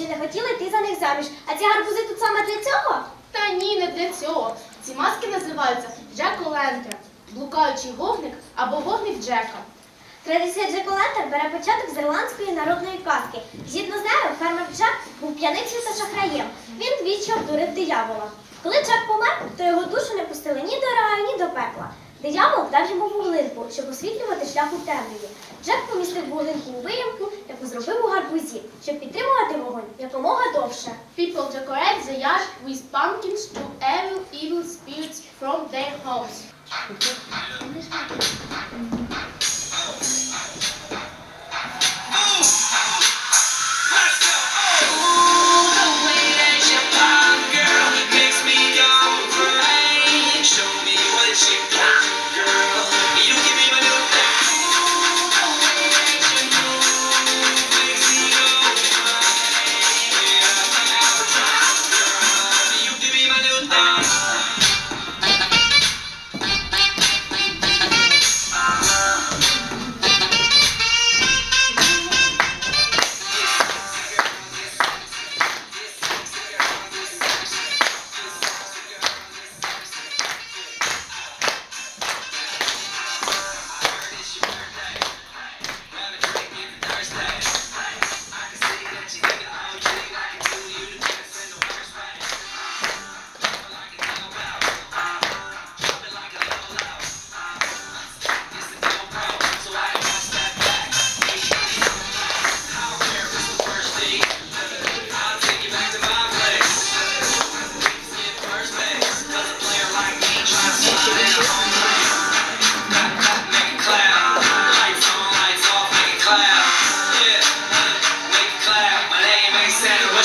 що не хотіла йти за них заміж. А ці гарбузи тут саме для цього? Та ні, не для цього. Ці маски називаються Джек Олентер, блукаючий вогник або вогник Джека. Традиція Джек-О-Лантер бере початок з ірландської народної казки. Згідно з нею, фермер Джек був п'яницею та шахраєм. Він двічі обдурив диявола. Коли Джек помер, то його душу не пустили ні до раю, ні до пекла. Диявол дав йому вуглинку, щоб освітлювати шлях у темряві. Джек помістив вуглинку у виямку, зробив у гарбузі, щоб підтримувати вогонь якомога довше. People decorate the yard with pumpkins to evil evil spirits from their homes.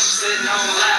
sitting on light.